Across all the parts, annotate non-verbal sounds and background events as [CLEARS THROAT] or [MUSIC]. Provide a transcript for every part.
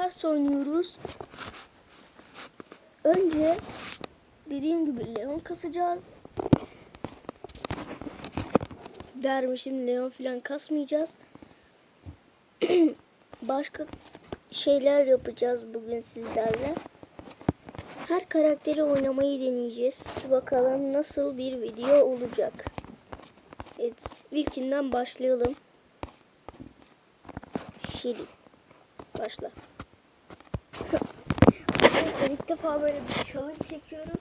ters oynuyoruz. Önce dediğim gibi Leon kasacağız. Dermişim Leon falan kasmayacağız. [CLEARS THROAT] Başka şeyler yapacağız bugün sizlerle. Her karakteri oynamayı deneyeceğiz. Bakalım nasıl bir video olacak. Evet, ilkinden başlayalım. Şili. Başla. İlk defa böyle bir challenge çekiyorum.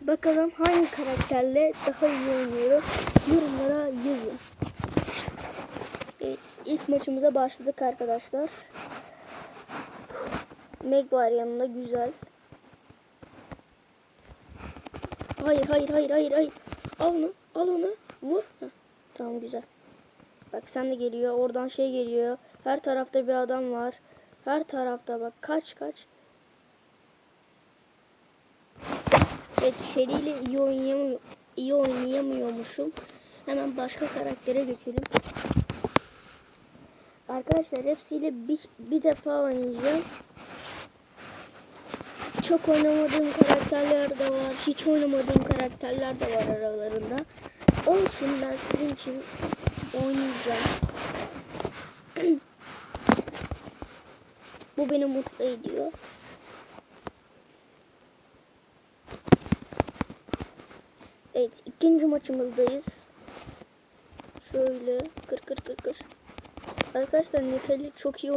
Bakalım hangi karakterle daha iyi oynuyorum. Yorumlara yazın. Evet, ilk maçımıza başladık arkadaşlar. Meg var yanında güzel. Hayır hayır hayır hayır hayır. Al onu al onu vur. Heh, tamam güzel. Bak sen de geliyor oradan şey geliyor. Her tarafta bir adam var. Her tarafta bak kaç kaç. Evet Shelly iyi, oynayamıyor, iyi oynayamıyormuşum. Hemen başka karaktere geçelim. Arkadaşlar hepsiyle bir, bir defa oynayacağım. Çok oynamadığım karakterler de var. Hiç oynamadığım karakterler de var aralarında. Olsun ben sizin için oynayacağım. Bu beni mutlu ediyor. Evet ikinci maçımızdayız. Şöyle kır kır kır kır. Arkadaşlar Natalie çok iyi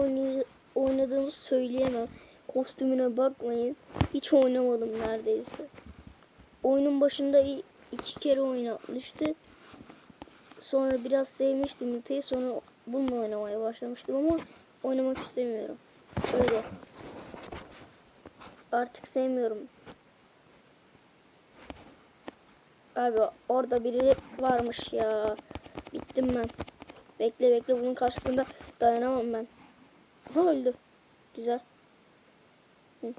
oynadığımı söyleyemem. Kostümüne bakmayın. Hiç oynamadım neredeyse. Oyunun başında iki kere oynatmıştı. Sonra biraz sevmiştim Nita'yı. Sonra bununla oynamaya başlamıştım ama oynamak istemiyorum. Öyle. Artık sevmiyorum. Abi orada biri varmış ya. Bittim ben. Bekle bekle bunun karşısında dayanamam ben. Ha öldü. Güzel. Hı.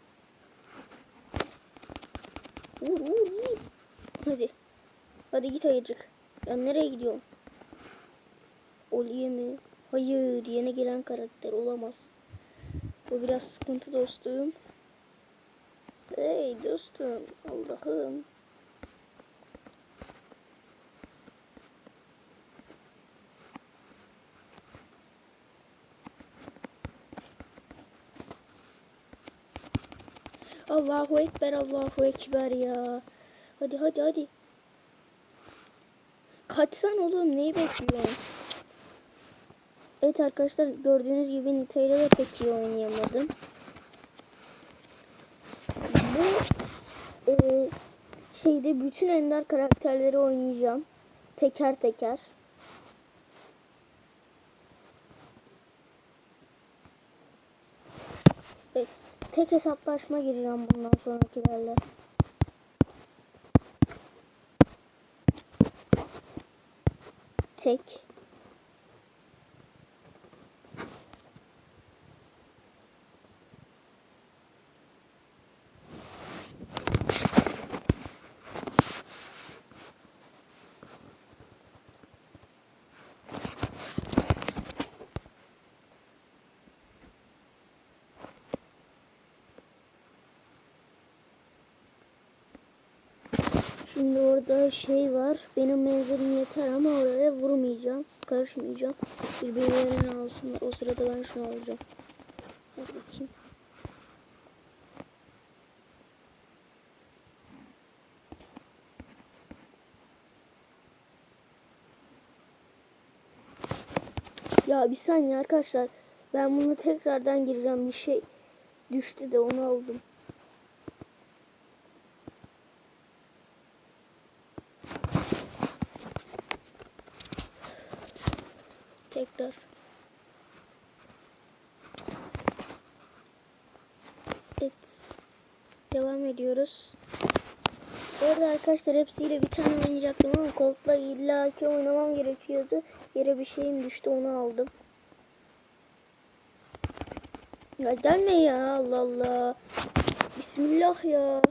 Vur vur vur. Hadi. Hadi git ayıcık. Ya nereye gidiyorsun? Oliye mi? Hayır. Yeni gelen karakter olamaz. Bu biraz sıkıntı dostum. Hey dostum. Allah'ım. Allahu Ekber, Allahu Ekber ya. Hadi hadi hadi. Kaçsan oğlum neyi bekliyorsun? Evet arkadaşlar gördüğünüz gibi Nita'yla da pek iyi oynayamadım. Bu e, şeyde bütün ender karakterleri oynayacağım. Teker teker. Evet. Tek hesaplaşma gireceğim bundan sonrakilerle. Tek. Şimdi orada şey var. Benim menzilim yeter ama oraya vurmayacağım. Karışmayacağım. Birbirlerini alsınlar. O sırada ben şunu alacağım. Hadi bakayım. Ya bir saniye arkadaşlar. Ben bunu tekrardan gireceğim. Bir şey düştü de onu aldım. Tekrar. Evet. Devam ediyoruz. Bu arada arkadaşlar hepsiyle bir tane oynayacaktım ama Colt'la illaki oynamam gerekiyordu. Yere bir şeyim düştü onu aldım. Ya gelme ya Allah Allah. Bismillah ya.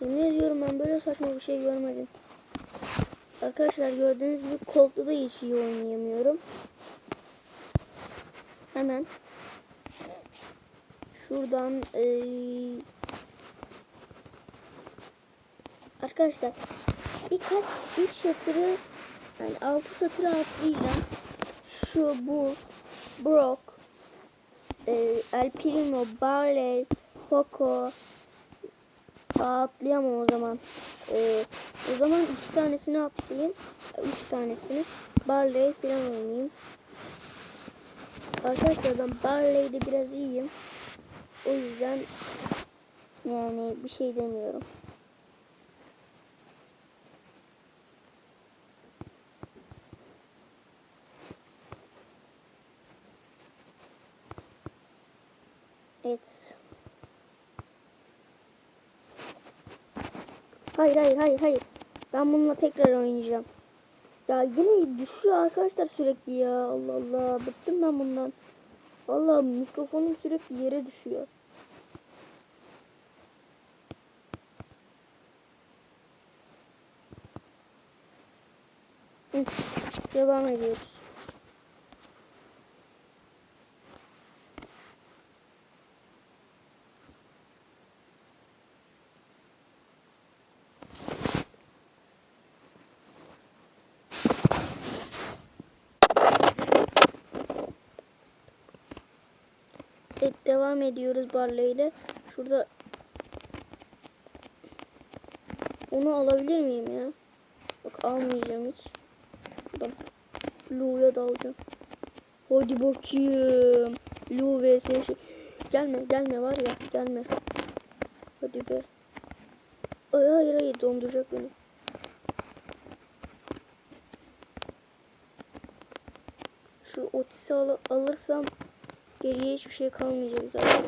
Yemin ediyorum ben böyle saçma bir şey görmedim. Arkadaşlar gördüğünüz gibi Colt'la da hiç iyi oynayamıyorum. Hemen Şuradan eee, arkadaşlar birkaç üç satırı yani altı satırı atlayacağım. Şu bu Brock eee, El Primo, Barley, Poco atlayamam o zaman. Eee, o zaman iki tanesini atlayayım. Üç tanesini. Barley falan oynayayım. Arkadaşlar ben Barley'de biraz iyiyim. O yüzden yani bir şey demiyorum. Evet. Hayır hayır hayır hayır. Ben bununla tekrar oynayacağım. Ya yine düşüyor arkadaşlar sürekli ya. Allah Allah. Bıktım ben bundan. Vallahi mikrofonum sürekli yere düşüyor. Devam ediyoruz. Evet devam ediyoruz Barley ile. Şurada onu alabilir miyim ya? Bak almayacağım hiç. Şuradan Lu'ya dalacağım. Hadi bakayım. Lu vs. Şey. Gelme gelme var ya gelme. Hadi be. Ay hayır hayır donduracak beni. Şu Otis'i al alırsam Geriye hiçbir şey kalmayacak zaten.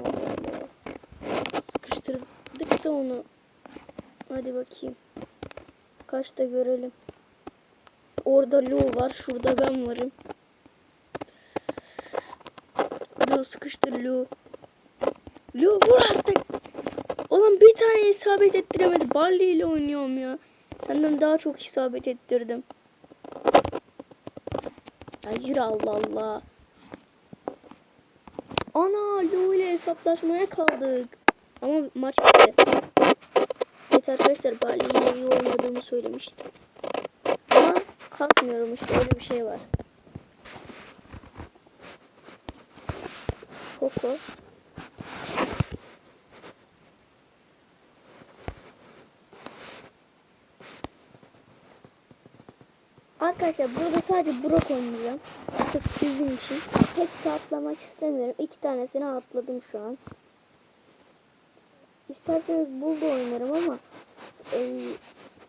Sıkıştırdık da onu. Hadi bakayım. Kaçta görelim. Orada Lu var. Şurada ben varım. Lu sıkıştır Lu. Lu vur artık. Ulan bir tane isabet ettiremedi. Barley ile oynuyorum ya. Senden daha çok isabet ettirdim. Ya yürü Allah Allah. Ana Lu ile hesaplaşmaya kaldık. Ama maç bitti. Evet arkadaşlar Bali ile iyi oynadığımı söylemiştim. Ama kalkmıyorum işte öyle bir şey var. Coco. Arkadaşlar burada sadece Brock oynayacağım. Sırf sizin için. Hepsi atlamak istemiyorum. İki tanesini atladım şu an. İsterseniz Bull'da oynarım ama e,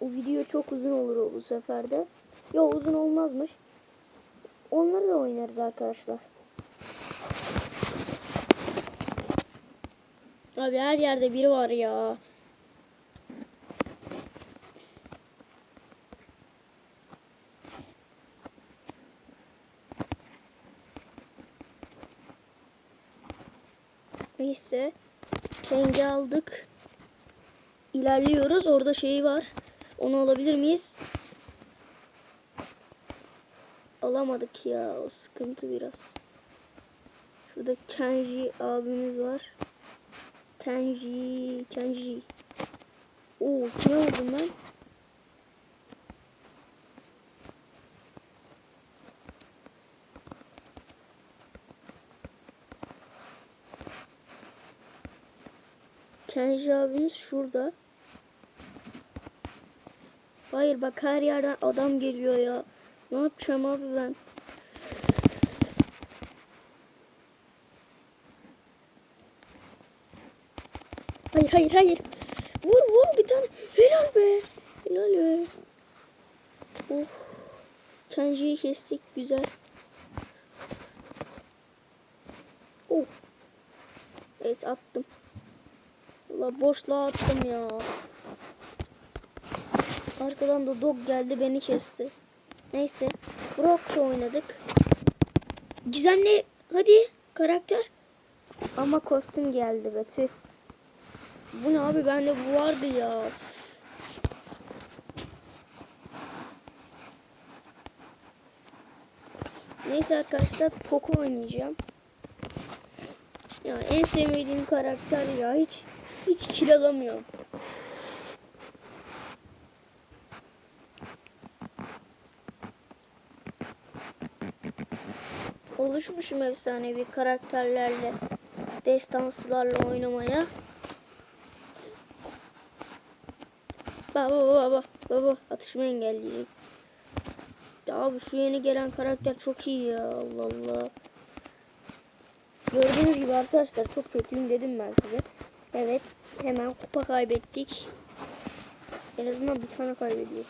o video çok uzun olur bu sefer de. Yok uzun olmazmış. Onları da oynarız arkadaşlar. Abi her yerde biri var ya. Neyse. Rengi aldık. İlerliyoruz. Orada şey var. Onu alabilir miyiz? Alamadık ya. O sıkıntı biraz. Şurada Kenji abimiz var. Kenji. Kenji. Oo, ne oldum ben? Kenji abimiz şurada. Hayır bak her yerden adam geliyor ya. Ne yapacağım abi ben? Hayır hayır hayır. Vur vur bir tane. Helal be. Helal be. Of. Kenji'yi kestik güzel. Of. Evet attım. Valla boşluğa attım ya. Arkadan da dog geldi beni kesti. Neyse. Brock'la oynadık. Gizemli hadi karakter. Ama kostüm geldi be tüh. Bu ne abi bende bu vardı ya. Neyse arkadaşlar Poco oynayacağım. Ya en sevmediğim karakter ya hiç hiç kiralamıyor. Oluşmuşum efsanevi karakterlerle, destansılarla oynamaya. Baba baba baba atışımı engelleyecek. Ya abi şu yeni gelen karakter çok iyi ya Allah Allah. Gördüğünüz gibi arkadaşlar çok kötüyüm dedim ben size. Evet hemen kupa kaybettik. En azından bir tane kaybediyor.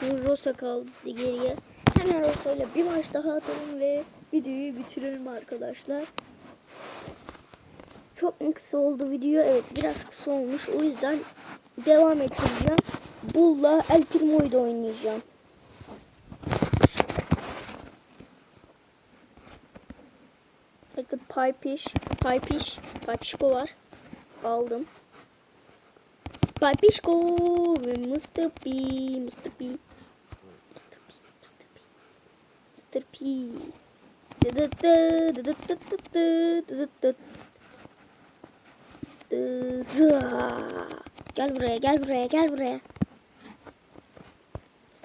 Şimdi Rosa kaldı geriye. Hemen Rosa ile bir maç daha atalım ve videoyu bitirelim arkadaşlar. Çok mu kısa oldu video? Evet biraz kısa olmuş. O yüzden devam ettireceğim. Bull'la El Primo'yu da oynayacağım. Pipiş, Pipiş, Pipişko var. Aldım. Pipişko ve Mr. P, Mr. P. Mr. P, Mr. P. Gel buraya, gel buraya, gel buraya.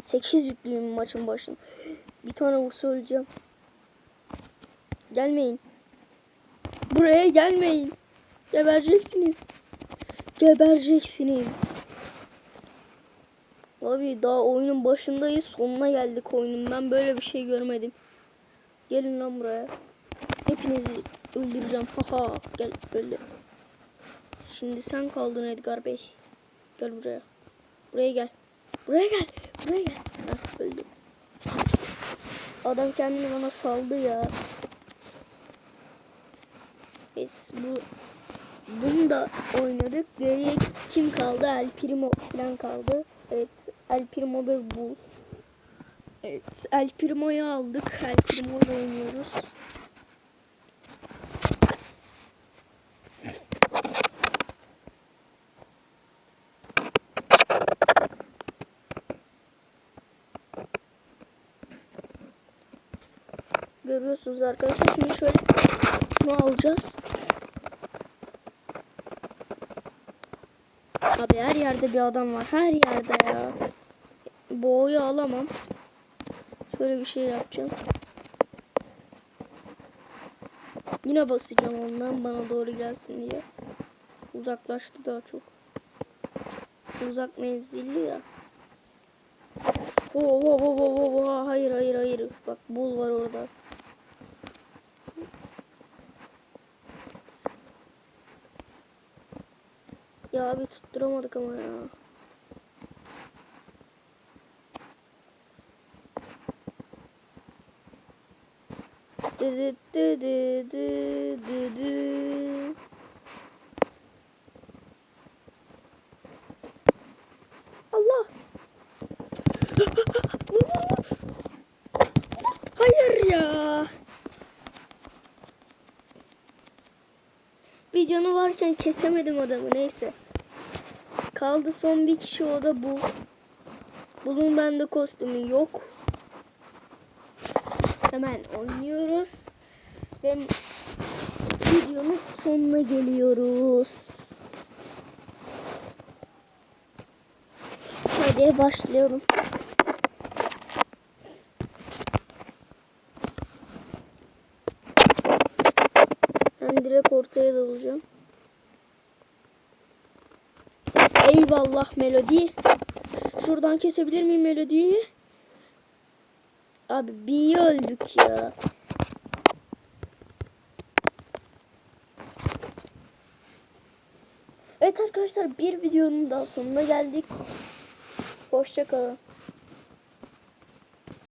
8 yüklüyüm maçın başında. [GASPS] Bir tane vursa öleceğim. Gelmeyin. Buraya gelmeyin. Gebereceksiniz. Gebereceksiniz. Abi daha oyunun başındayız. Sonuna geldik oyunun. Ben böyle bir şey görmedim. Gelin lan buraya. Hepinizi öldüreceğim. Haha. Gel öldü. Şimdi sen kaldın Edgar Bey. Gel buraya. Buraya gel. Buraya gel. Buraya gel. Hah, öldüm. Adam kendini bana saldı ya. Biz bu bunu da oynadık. Geriye kim kaldı? El Primo falan kaldı. Evet, El Primo ve bu. Evet, El Primo'yu aldık. El Primo'yu oynuyoruz. Görüyorsunuz arkadaşlar. Şimdi şöyle ne alacağız? Abi her yerde bir adam var. Her yerde ya. Boğuyu alamam. Şöyle bir şey yapacağım. Yine basacağım ondan bana doğru gelsin diye. Uzaklaştı daha çok. Uzak menzilli ya. Oo, oo, oo, oo, oo, hayır hayır hayır. Bak bul var orada. Ya abi tutturamadık ama ya. Dı dı dı dı dı dı. Allah. Hayır ya. Bir canı varken kesemedim adamı neyse. Kaldı son bir kişi o da bu. Bunun bende kostümü yok. Hemen oynuyoruz. Ve videonun sonuna geliyoruz. Hadi başlayalım. Ben direkt ortaya dalacağım. Eyvallah melodi. Şuradan kesebilir miyim melodiyi? Abi bir öldük ya. Evet arkadaşlar bir videonun daha sonuna geldik. Hoşçakalın.